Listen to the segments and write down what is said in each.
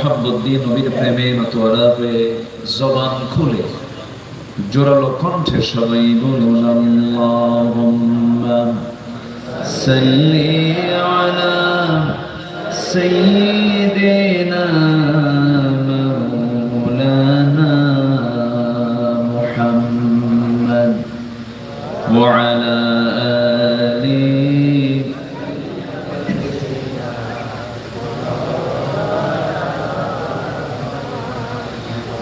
মোহাম্মদ দিয়ে নবীর প্রেমে মতোয়ারা হয়ে জবান খুলে, জোরালো কণ্ঠে সবাই বলুন, আল্লাহুম্মা সাল্লি আলা সাইয়্যিদিনা মাওলানা মুহাম্মদ ওয়া আলা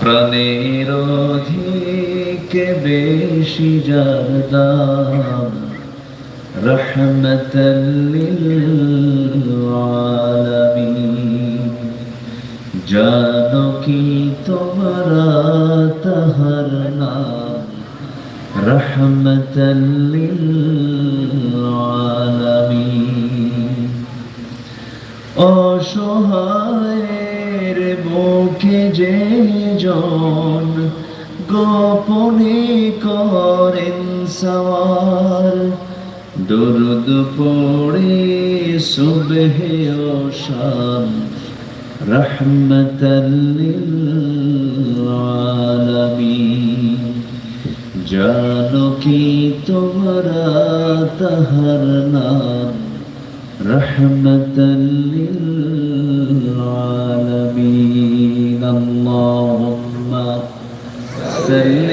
প্রাণের অধিকে বেশি জাদাম রহমতলিল আলামিন জানো কি তোমরা তাহার নাম রহমতলিল আলামিন অসহায়ের মুখে যে জন গোপনে করেন সওয়ার দরুদ পড়ে সুবহে ও শাম রহমতাল্লিল আলামিন জানো কি তোমরা তাহার নাম? رحمة للعالمين. اللهم صل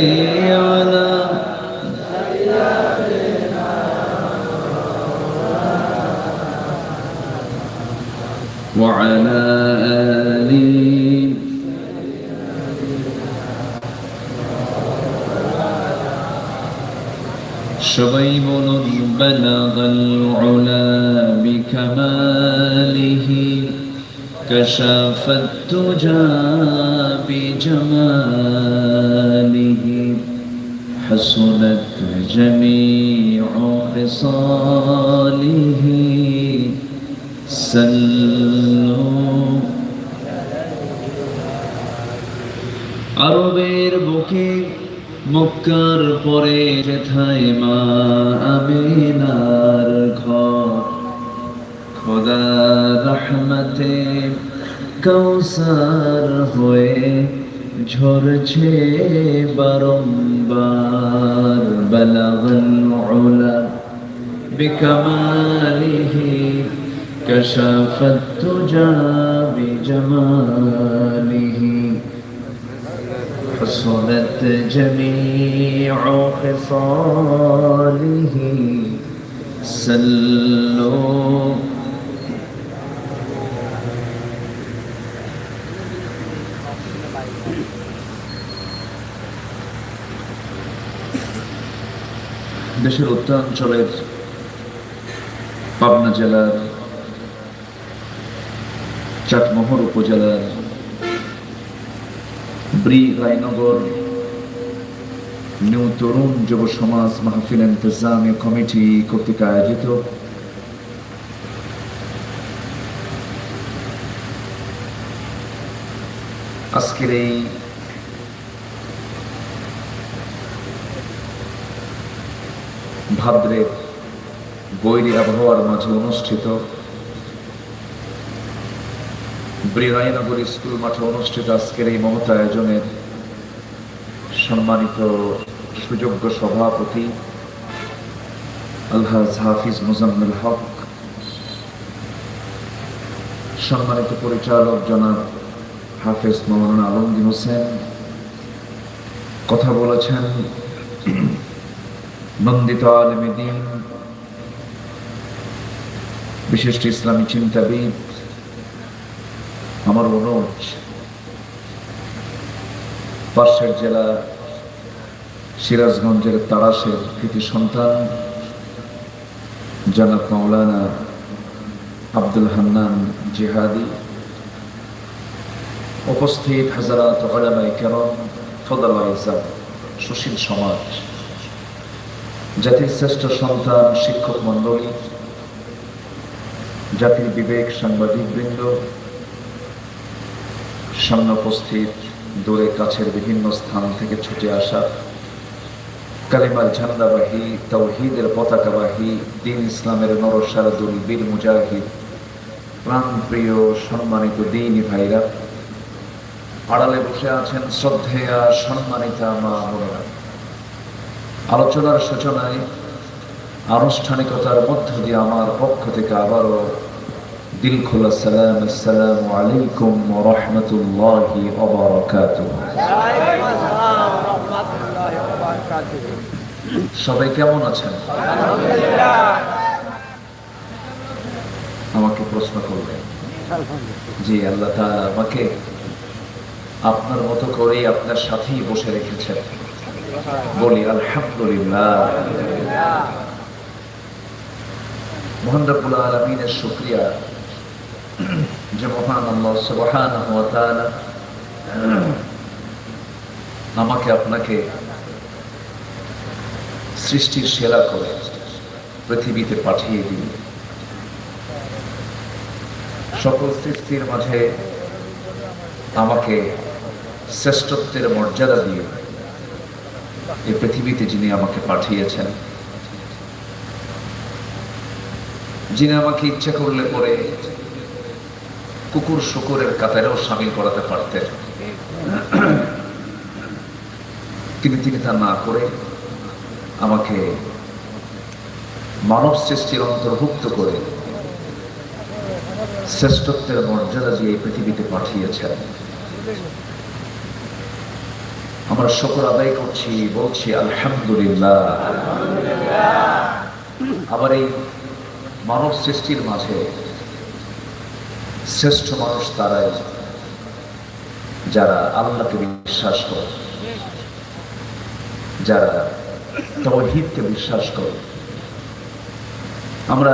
على وعلى آله شبيب بلغ العلا بكماله. كشاف التجا بجماله. حسنت جميع خصاله. سلوا. عربير بكير মক্কার পরে যেথায় মা আমিনার ঘর। খোদা রহমতে কৌসার হয়ে ঝরছে বারম্বার। বলাগল ওলা বিকমালিহি কশাফত তুজা বিজমালিহি। حصلت جميع خصاله سلوا দেশের উত্তরাঞ্চলের পাবনা জেলার চাটমোহর উপজেলার ব্রি রায়নগর, নিউ তরুণ যুব সমাজ মাহফিল ইন্তজামী কমিটি কর্তৃক আয়োজিত। আজকের এই ভাদ্রের বৈরী আবহাওয়ার মাঝে অনুষ্ঠিত বৃহনগর স্কুল মাঠে অনুষ্ঠিত আজকের এই মমতা আয়োজনের সম্মানিত সুযোগ্য সভাপতি আলহাজ হাফিজ মুজাম্মুল হক, সম্মানিত পরিচালক জনাব হাফেজ মৌলানা আলমগীর হোসেন, কথা বলেছেন নন্দিত আলমী দিন, বিশিষ্ট ইসলামী চিন্তাবিদ আমার অনুজ পাশের জেলা সিরাজগঞ্জের তারাশের কৃতি সন্তান, জনাব মাওলানা আব্দুল হান্নান জিহাদি, উপস্থিত হাজারাত ওলামাই কেরম ফদলাইজাম সুশীল সমাজ, জাতির শ্রেষ্ঠ সন্তান, শিক্ষক মণ্ডলী, জাতির বিবেক সাংবাদিক বৃন্দ সামনে উপস্থিত, দূরে কাছের বিভিন্ন স্থান থেকে ছুটে আসা কালিমার ঝান্ডাবাহী তৌহিদের পতাকাবাহী, দিন ইসলামের নরসারদুল বীর মুজাহিদ, প্রাণপ্রিয় সম্মানিত দিনী ভাইরা, আড়ালে বসে আছেন শ্রদ্ধেয়া সম্মানিতা মা বোনেরা। আলোচনার সূচনায় আনুষ্ঠানিকতার মধ্য দিয়ে আমার পক্ষ থেকে আবারও সালাম আসসালামু আলাইকুম রাহমাতুল্লাহি সবাই কেমন আছেন? আমাকে প্রশ্ন করলেন। জি আল্লাহ তাআলা আমাকে আপনার মতো করেই আপনার সাথেই বসে রেখেছেন। বলি আলহামদুলিল্লাহ। মোহান রব্বুল আলমিনের শুক্রিয়া। যে মহান আল্লাহ তাআলা। আমাকে আপনাকে সৃষ্টির সেরা করে পৃথিবীতে পাঠিয়ে দিন। সকল সৃষ্টির মাঝে আমাকে শ্রেষ্ঠত্বের মর্যাদা দিয়ে এই পৃথিবীতে যিনি আমাকে পাঠিয়েছেন, যিনি আমাকে ইচ্ছা করলে পরে কুকুর শুকুরের কাতারেও সামিল করাতে পারতেন। কিন্তু তিনি তা না করে আমাকে মানব সৃষ্টির অন্তর্ভুক্ত করে শ্রেষ্ঠত্বের মর্যাদা দিয়ে পৃথিবীতে পাঠিয়েছেন। আমরা শকর আদায় করছি, বলছি, আলহামদুলিল্লাহ। আবার এই মানব সৃষ্টির মাঝে শ্রেষ্ঠ মানুষ তারাই যারা আল্লাহকে বিশ্বাস করে, যারা তহিদকে বিশ্বাস করে। আমরা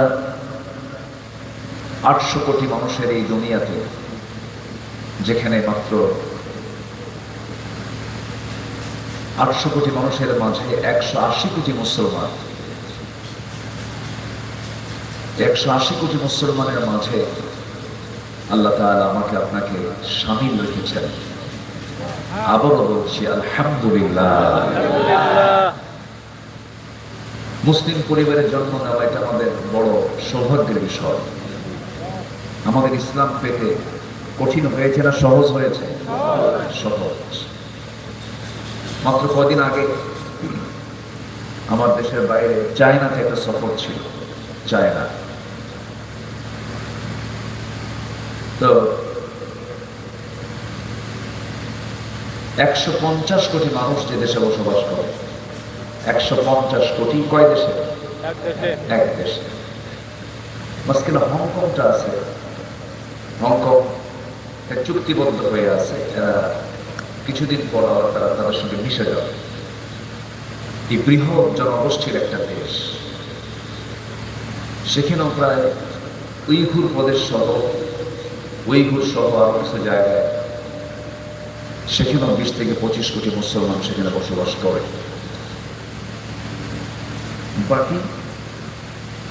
আটশো কোটি মানুষের এই দুনিয়াতে, যেখানে মাত্র আটশো কোটি মানুষের মাঝে একশো আশি কোটি মুসলমান, একশো আশি কোটি মুসলমানের মাঝে আল্লাহ তাআলা আমাকে আপনাকে সামিল রেখেছেন। আবারও বলছি, আলহামদুলিল্লাহ। মুসলিম পরিবারের জন্ম নেওয়া এটা আমাদের বড় সৌভাগ্যের বিষয়। আমাদের ইসলাম পেতে কঠিন হয়েছে না সহজ হয়েছে? সহজ। মাত্র কদিন আগে আমার দেশের বাইরে চায়নাতে একটা সফর ছিল, চায়না। তো একশো পঞ্চাশ কোটি মানুষ যে দেশে বসবাস করে একশো পঞ্চাশ কোটি কয় দেশে? এক দেশে। মাঝখানে হংকংটা আছে। হংকং চুক্তিবদ্ধ হয়ে আছে। এরা কিছুদিন পর আবার তারা তাদের সঙ্গে মিশে যাবে। এই বৃহৎ জনগোষ্ঠীর একটা দেশ। সেখানেও প্রায় উইঘুর প্রদেশ সহ উইঘুর সহ আরও কিছু জায়গায়। সেখানেও বিশ থেকে পঁচিশ কোটি মুসলমান সেখানে বসবাস করে। বাকি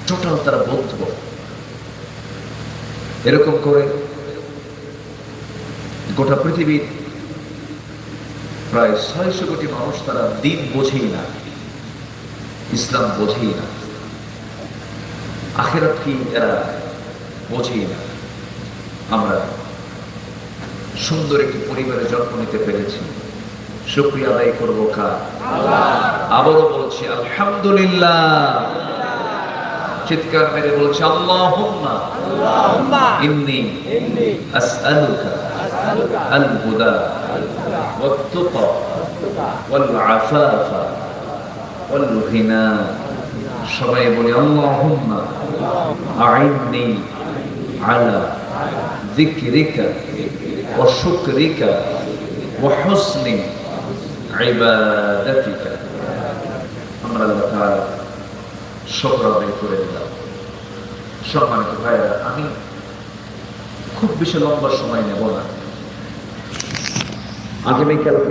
টোটাল তারা বৌদ্ধ। এরকম করে গোটা পৃথিবীর প্রায় ছয়শো কোটি মানুষ তারা দিন বোঝেই না, ইসলাম বোঝেই না। আখেরাত কি এরা বোঝেই না। আমরা সুন্দর একটি পরিবারে জন্ম নিতে পেরেছি শুক্রিয়া আদায় করবো কার আবারও বলছি আলহামদুলিল্লাহ চিৎকার মেরে বলছি আল্লাহুম্মা ইন্নি আসআলুকা আল হুদা ওয়াত-তুকা ওয়াল আফাফা والغنى সবাই বলি আল্লাহুম্মা আইননি আলা যিকরিকা ওয়া শুকরিকা ওয়া হুসনি ইবাদাতিকা আমরা আল্লাহ তাআলা শুকর আদায় করে দিলাম সম্মানিত ভাইরা আমি খুব বেশি লম্বা সময় নেব না। আগামীকালকে